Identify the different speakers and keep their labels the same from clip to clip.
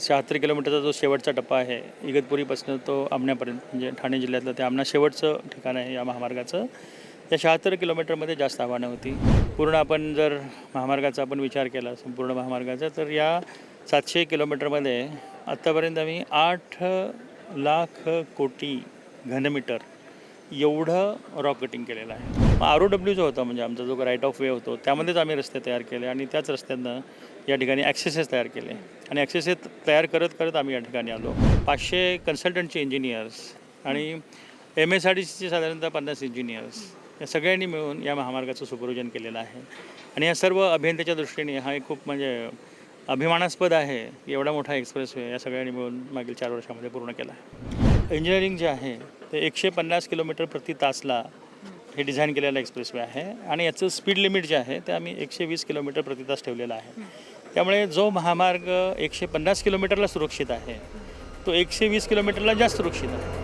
Speaker 1: शहात्तर किलोमीटरचा जो शेवटचा टप्पा आहे इगतपुरीपासून तो आमण्यापर्यंत म्हणजे ठाणे जिल्ह्यातलं ते आमना शेवटचं ठिकाण आहे या महामार्गाचं. या शहात्तर किलोमीटरमध्ये जास्त आव्हानं होती. पूर्ण आपण जर महामार्गाचा आपण विचार केला संपूर्ण महामार्गाचा तर या सातशे किलोमीटरमध्ये आत्तापर्यंत आम्ही आठ लाख कोटी घनमीटर एवढं रॉक कटिंग केलेलं आहे. आर ओ डब्ल्यू जो होता म्हणजे आमचा जो राईट ऑफ वे होतो त्यामध्येच आम्ही रस्ते तयार केले आणि त्याच रस्त्यांना या ठिकाणी ॲक्सेसेस तयार केले. आणि ॲक्सेसेस तयार करत करत आम्ही या ठिकाणी आलो. पाचशे कन्सल्टंटचे इंजिनियर्स आणि एम एस आर डी सीचे साधारणतः पन्नास इंजिनियर्स या सगळ्यांनी मिळून या महामार्गाचं सुपरोजन केलेलं आहे. आणि या सर्व अभियंत्याच्या दृष्टीने हा एक खूप म्हणजे अभिमानास्पद आहे. एवढा मोठा एक्सप्रेस वे या सगळ्यांनी मिळून मागील चार वर्षामध्ये पूर्ण केला आहे. इंजिनिअरिंग जे आहे ते एकशे पन्नास किलोमीटर प्रति तासला हे डिझाईन केलेलं एक्सप्रेस वे आहे. आणि याचं स्पीड लिमिट जे आहे ते आम्ही एकशे वीस किलोमीटर प्रति तास ठेवलेलं आहे. त्यामुळे जो महामार्ग एकशे पन्नास किलोमीटरला सुरक्षित आहे तो एकशे वीस किलोमीटरला जास्त सुरक्षित आहे.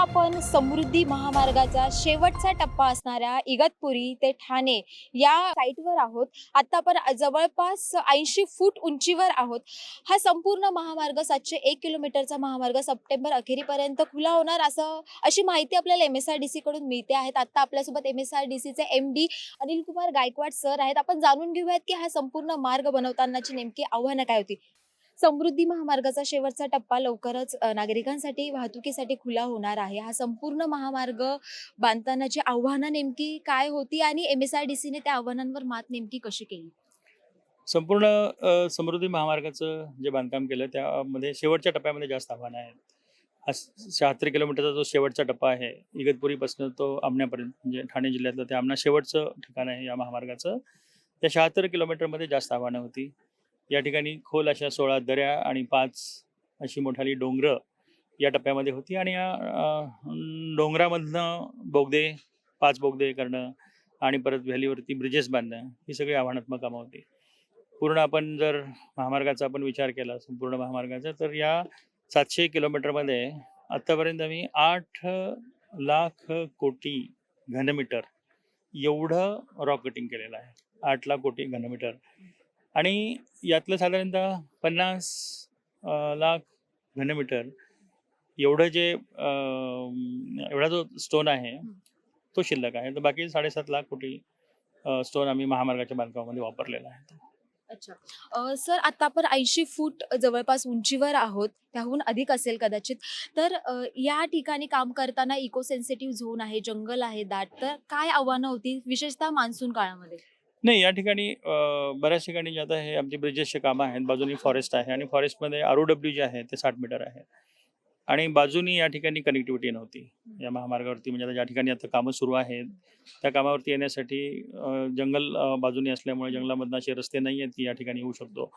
Speaker 2: आपण समृद्धी महामार्गाचा शेवटचा टप्पा असणाऱ्या इगतपुरी ते ठाणे या साईटवर आहोत. आता आपण जवळपास ऐंशी फूट उंचीवर आहोत. हा संपूर्ण महामार्ग सातशे एक किलोमीटरचा महामार्ग सप्टेंबर अखेरीपर्यंत खुला होणार असं अशी माहिती आपल्याला M S R D C कडून मिळते आहेत आता आपल्यासोबत एम एस आर डी सीचे M D Anil Kumar Gaikwad sir आहेत. आपण जाणून घेऊयात की हा संपूर्ण मार्ग बनवतानाची नेमकी आव्हानं काय होती? समृद्धी महामार्गाचा शेवटचा टप्पा लवकरच नागरिकांसाठी वाहतुकीसाठी खुला होणार आहे. हा संपूर्ण महामार्ग बांधतानाची आव्हानं नेमकी काय होती आणि एम एस आर डी सीने त्या आव्हानांवर मात नेमकी कशी केली?
Speaker 1: संपूर्ण समृद्धी महामार्गाचं जे बांधकाम केलं त्यामध्ये शेवटच्या टप्प्यामध्ये जास्त आव्हानं आहेत. हा शहात्तर किलोमीटरचा जो शेवटचा टप्पा आहे इगतपुरीपासून तो आमण्यापर्यंत म्हणजे ठाणे जिल्ह्यातलं ते आमना शेवटचं ठिकाण आहे या महामार्गाचं. त्या शहात्तर किलोमीटरमध्ये जास्त आव्हानं होती. या ठिकाणी खोल अशा सोळा दऱ्या आणि पाच अशी मोठाली डोंगरं या टप्प्यामध्ये होती आणि या डोंगरामधनं बोगदे पाच बोगदे करणं आणि परत व्हॅलीवरती ब्रिजेस बांधणं ही सगळी आव्हानात्मक कामं होती. पूर्ण आपण जर महामार्गाचा आपण विचार केला संपूर्ण महामार्गाचा तर या सातशे किलोमीटरमध्ये आत्तापर्यंत आम्ही आठ लाख कोटी घनमीटर एवढं रॉक कटिंग केलेलं आहे. आठ लाख कोटी घनमीटर. आणि यातलं साधारणतः पन्नास लाख घनमीटर एवढं जे एवढा जो स्टोन आहे तो शिल्लक आहे. तर बाकी साडेसात लाख कोटी स्टोन आम्ही महामार्गाच्या बांधकामामध्ये वापरलेला आहे.
Speaker 2: अच्छा. सर आता आपण ऐंशी फूट जवळपास उंचीवर आहोत त्याहून अधिक असेल कदाचित. तर या ठिकाणी काम करताना इको सेन्सिटिव्ह झोन आहे जंगल आहे दाट. तर काय आव्हानं होती विशेषतः मान्सून काळामध्ये?
Speaker 1: नाही या ठिकाणी बऱ्याच ठिकाणी जे आता हे आमचे ब्रिजेसचे कामं आहेत बाजूनी फॉरेस्ट आहे आणि फॉरेस्टमध्ये आर ओ डब्ल्यू जे आहे ते साठ मीटर आहे. आणि बाजूनी या ठिकाणी कनेक्टिव्हिटी नव्हती. या महामार्गावरती म्हणजे आता ज्या ठिकाणी आता कामं सुरू आहेत त्या कामावरती येण्यासाठी जंगल बाजूनी असल्यामुळे जंगलामधनं असे रस्ते नाही आहेत की या ठिकाणी येऊ शकतो.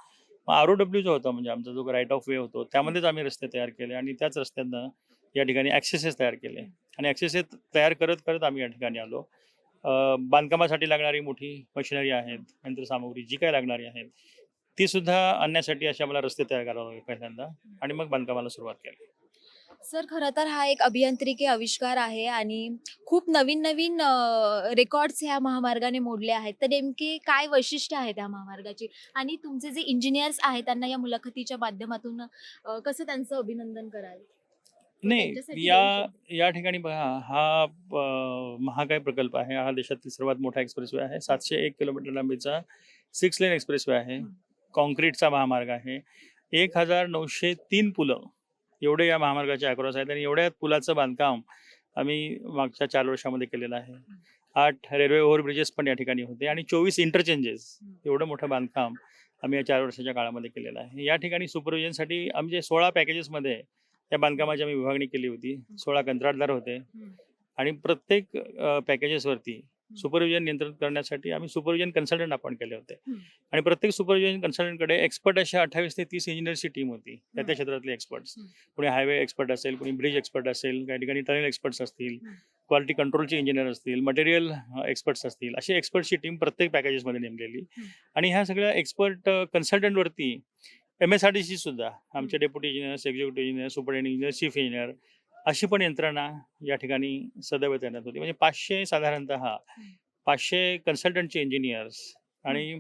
Speaker 1: मग आर ओ डब्ल्यू जो होता म्हणजे आमचा जो राईट ऑफ वे होतो त्यामध्येच आम्ही रस्ते तयार केले आणि त्याच रस्त्यांना या ठिकाणी ॲक्सेसेस तयार केले. आणि ॲक्सेसेस तयार करत करत आम्ही या ठिकाणी आलो. बांधकामासाठी लागणारी मोठी मशिनरी आहेत यंत्रसामुग्री जी काय लागणारी आहेत ती सुद्धा आणण्यासाठी असे आम्हाला रस्ते तयार करावे लागले पहिल्यांदा आणि मग बांधकामाला सुरुवात केली.
Speaker 2: सर खरं तर हा एक अभियांत्रिकी आविष्कार आहे आणि खूप नवीन नवीन रेकॉर्ड्स ह्या महामार्गाने मोडले आहेत. तर नेमके काय वैशिष्ट्य आहे त्या महामार्गाची? आणि तुमचे जे इंजिनियर्स आहेत त्यांना या मुलाखतीच्या माध्यमातून कसं त्यांचं अभिनंदन कराल?
Speaker 1: नाही या या ठिकाणी बघा हा महाकाय प्रकल्प आहे. हा देशातील सर्वात मोठा एक्सप्रेसवे आहे. सातशे एक किलोमीटर लांबीचा सिक्स लेन एक्सप्रेसवे आहे.
Speaker 2: हं.
Speaker 1: कॉन्क्रीटचा महामार्ग आहे. एक हजार नऊशे तीन पुलं एवढे या महामार्गाचे अक्रॉस आहेत आणि एवढ्या पुलाचं बांधकाम आम्ही मागच्या चार वर्षामध्ये केलेलं आहे. आठ रेल्वे ओव्हरब्रिजेस पण या ठिकाणी होते आणि चोवीस इंटरचेंजेस. एवढं मोठं बांधकाम आम्ही या चार वर्षाच्या काळामध्ये केलेलं आहे. या ठिकाणी सुपरविजनसाठी आमचे सोळा पॅकेजेसमध्ये त्या बांधकामाची आम्ही विभागणी केली होती. सोळा कंत्राटदार होते. आणि प्रत्येक पॅकेजेसवरती सुपरविजन नियंत्रण करण्यासाठी आम्ही सुपरविजन कन्सल्टंट अपॉइंट केले होते. आणि प्रत्येक सुपरविजन कन्सल्टंटकडे एक्सपर्ट अशा अठ्ठावीस ते तीस इंजिनियरची टीम होती. त्या त्या क्षेत्रातले एक्सपर्ट्स. कोणी हायवे एक्सपर्ट असेल कोणी ब्रिज एक्सपर्ट असेल काही ठिकाणी टनेल एक्सपर्ट्स असतील. क्वालिटी कंट्रोलचे इंजिनियर असतील मटेरियल एक्सपर्ट्स असतील. अशी एक्सपर्टची टीम प्रत्येक पॅकेजेसमध्ये नेमलेली. आणि ह्या सगळ्या expert कन्सल्टंटवरती M S R T C सुद्धा आमचे deputy engineers executive engineer superintending engineer chief engineer अशी पण यंत्रणा या ठिकाणी सदैव तैनात होती. म्हणजे पाचशे साधारणतः पाचशे कन्सल्टंटचे इंजिनियर्स आणि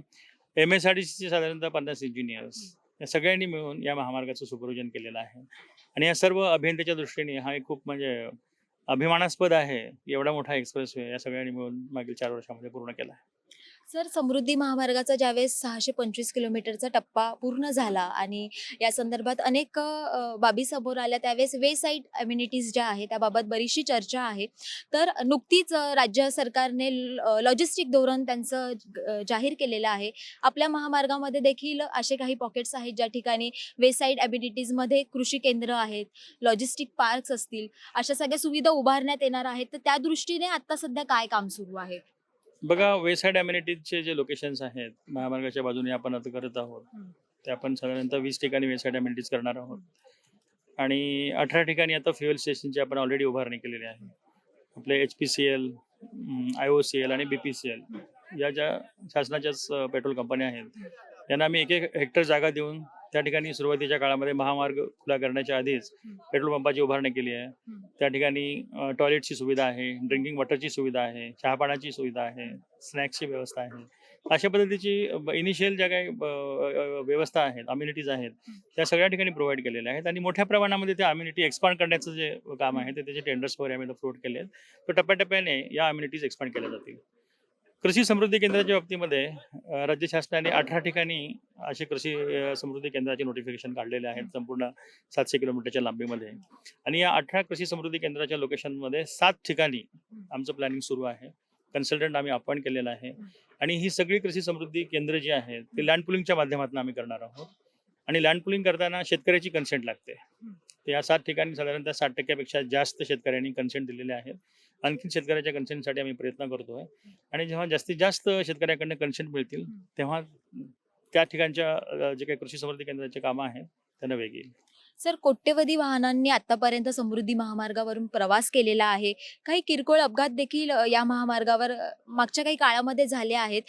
Speaker 1: एम एस आर टी सीचे साधारणतः पन्नास इंजिनियर्स या सगळ्यांनी मिळून या महामार्गाचं सुपरविजन केलेलं आहे. आणि या सर्व अभियंत्याच्या दृष्टीने हा एक खूप म्हणजे अभिमानास्पद आहे एवढा मोठा एक्सप्रेसवे या सगळ्यांनी मिळून मागील चार वर्षामध्ये पूर्ण केला आहे.
Speaker 2: सर समृद्धी महामार्गाचा ज्यावेळेस सहाशे पंचवीस किलोमीटरचा टप्पा पूर्ण झाला आणि या संदर्भात अनेक अ, बाबी समोर आल्या त्यावेळेस वे साईड अम्युनिटीज ज्या आहेत त्याबाबत बरीचशी चर्चा आहे. तर नुकतीच अ, राज्य सरकारने लॉजिस्टिक धोरण त्यांचं अ, जाहीर केलेलं आहे. आपल्या महामार्गामध्ये देखील असे काही पॉकेट्स आहेत ज्या ठिकाणी वे साईड अम्युनिटीजमध्ये कृषी केंद्र आहेत लॉजिस्टिक पार्क्स असतील अशा सगळ्या सुविधा उभारण्यात येणार आहेत. तर त्या दृष्टीने आता सध्या काय काम सुरू आहे?
Speaker 1: बघा वेसाईड अम्युनिटीजचे जे लोकेशन्स आहेत महामार्गाच्या बाजूने आपण आता करत आहोत. ते आपण साधारणतः वीस ठिकाणी वेसाईड अम्युनिटीज करणार आहोत आणि अठरा ठिकाणी आता फ्युएल स्टेशनची आपण ऑलरेडी उभारणी केलेली आहे आपले H P C L I O C L आणि बी पी सी एल या ज्या शासनाच्याच पेट्रोल कंपन्या आहेत त्यांना आम्ही एक एक हेक्टर जागा देऊन त्या ठिकाणी सुरुवातीच्या काळामध्ये महामार्ग खुला करण्याच्या आधीच पेट्रोल पंपाची उभारणी केली आहे. त्या ठिकाणी टॉयलेटची सुविधा आहे ड्रिंकिंग वॉटरची सुविधा आहे चहा पाण्याची सुविधा आहे स्नॅक्सची व्यवस्था आहे. अशा पद्धतीची इनिशियल ज्या काही व्यवस्था आहेत अम्युनिटीज आहेत त्या सगळ्या ठिकाणी प्रोव्हाइड केलेल्या आहेत. आणि मोठ्या प्रमाणामध्ये त्या अम्युनिटी एक्सपांड करण्याचं जे काम आहे ते त्याचे टेंडर्स वगैरे आम्ही फ्लोट केले आहेत. तर टप्प्याटप्प्याने या अम्युनिटीज एक्सपांड केल्या जातील. कृषी समृद्धी केंद्राच्या बाबतीमध्ये राज्य शासनाने अठरा ठिकाणी असे कृषी समृद्धी केंद्राचे नोटिफिकेशन काढलेले आहेत संपूर्ण सातशे किलोमीटरच्या लांबीमध्ये. आणि या अठरा कृषी समृद्धी केंद्राच्या लोकेशनमध्ये सात ठिकाणी आमचं प्लॅनिंग सुरू आहे. कन्सल्टंट आम्ही अपॉइंट केलेला आहे. आणि ही सगळी कृषी समृद्धी केंद्र जी आहेत ती लँड पुलिंगच्या माध्यमातून आम्ही करणार आहोत. आणि लँड पुलिंग करताना शेतकऱ्याची कन्सेंट लागते. तर या सात ठिकाणी साधारणतः साठ टक्क्यापेक्षा जास्त शेतकऱ्यांनी कन्सेंट दिलेले आहेत. आणखी शेतकऱ्याच्या कन्सेंटसाठी आम्ही प्रयत्न करतोय. आणि जेव्हा जास्तीत जास्त शेतकऱ्याकडनं कन्सेंट मिळतील तेव्हा त्या ठिकाणच्या जे काही कृषी समृद्धी केंद्राचे कामं आहेत त्यांना वेग येईल.
Speaker 2: सर कोट्यवधी वाहनांनी आतापर्यंत समृद्धी महामार्गावरून प्रवास केलेला आहे. काही किरकोळ अपघात देखील या महामार्गावर मागच्या काही काळामध्ये झाले आहेत.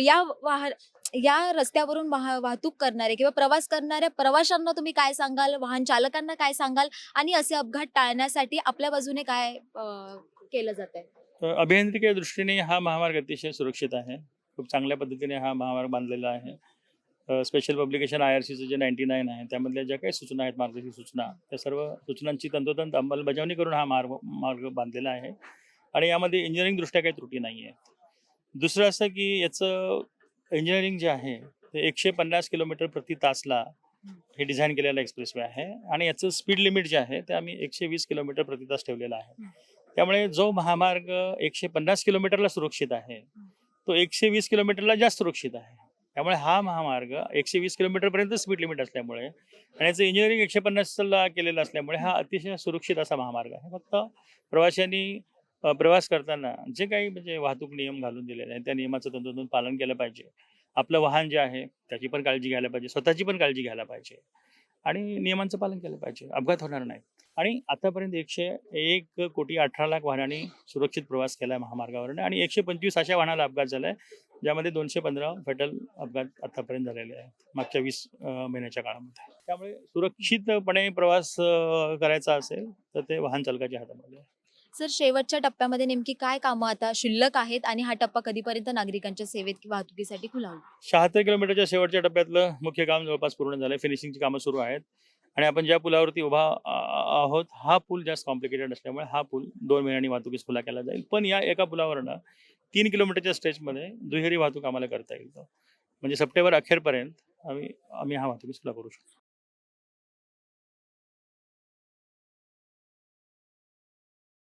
Speaker 2: या वाह या रस्त्यावरून वाह वाहतूक करणारे किंवा प्रवास करणाऱ्या प्रवाशांना तुम्ही काय सांगाल? वाहन चालकांना काय सांगाल? आणि असे अपघात टाळण्यासाठी आपल्या बाजूने काय केलं जात आहे.
Speaker 1: तर अभियांत्रिकीय दृष्टीने हा महामार्ग अतिशय सुरक्षित आहे. खूप चांगल्या पद्धतीने हा महामार्ग बांधलेला आहे. स्पेशल पब्लिकेशन आय आर सीचं जे नाईन्टी नाईन आहे त्यामधल्या ज्या काही सूचना आहेत मार्गदर्शक सूचना त्या सर्व सूचनांची तंतोतंत अंमलबजावणी करून हा मार्ग मार्ग बांधलेला आहे. आणि यामध्ये इंजिनिअरिंग दृष्ट्या काही त्रुटी नाही आहे दुसरं असं की याचं इंजिनिअरिंग जे आहे ते एकशे पन्नास किलोमीटर प्रति तासला हे डिझाईन केलेलं एक्सप्रेसवे आहे. आणि याचं स्पीड लिमिट जे आहे ते आम्ही एकशे वीस किलोमीटर प्रति तास ठेवलेलं आहे. त्यामुळे जो महामार्ग एकशे पन्नास किलोमीटरला सुरक्षित आहे तो एकशे वीस किलोमीटरला जास्त सुरक्षित आहे. त्यामुळे हा महामार्ग एकशे वीस किलोमीटरपर्यंत स्पीड लिमिट असल्यामुळे आणि याचं इंजिनिअरिंग एकशे पन्नासला केलेलं असल्यामुळे हा अतिशय सुरक्षित असा महामार्ग आहे. फक्त प्रवाशांनी प्रवास करताना जे काही म्हणजे वाहतूक नियम घालून दिलेले आहेत त्या नियमाचं तंतोतंत पालन केलं पाहिजे. आपलं वाहन जे आहे त्याची पण काळजी घ्यायला पाहिजे स्वतःची पण काळजी घ्यायला पाहिजे. आणि नियमांचं पालन केलं पाहिजे. अपघात होणार नाही. आणि आतापर्यंत एकशे एक कोटी अठरा लाख वाहनांनी सुरक्षित प्रवास केला आहे महामार्गावरून आणि एकशे पंचवीस अशा वाहनाला अपघात झाला आहे ज्यामध्ये दोनशे पंधरा फेटल अपघात आतापर्यंत झालेले आहेत मागच्या वीस महिन्याच्या काळामध्ये. त्यामुळे सुरक्षितपणे प्रवास करायचा असेल तर ते वाहन चालकाच्या हातामध्ये आहे.
Speaker 2: सर शेवटच्या टप्प्यामध्ये नेमकी काय कामं आता शिल्लक आहेत आणि हा टप्पा कधीपर्यंत नागरिकांच्या सेवेत किंवा वाहतुकीसाठी खुला होईल?
Speaker 1: शहात्तर किलोमीटरच्या शेवटच्या टप्प्यातलं मुख्य काम जवळपास पूर्ण झालंय फिनिशिंगची कामं सुरू आहेत. आणि आपण ज्या पुलावरती उभा आहोत हा पूल जास्त कॉम्प्लिकेटेड असल्यामुळे हा पूल दोन महिन्यांनी वाहतुकीस खुला केला जाईल. पण या एका पुलावरनं तीन किलोमीटरच्या स्ट्रेचमध्ये दुहेरी वाहतूक आम्हाला करता येईल. म्हणजे सप्टेंबर अखेरपर्यंत आम्ही आम्ही हा वाहतुकीस खुला करू शकतो.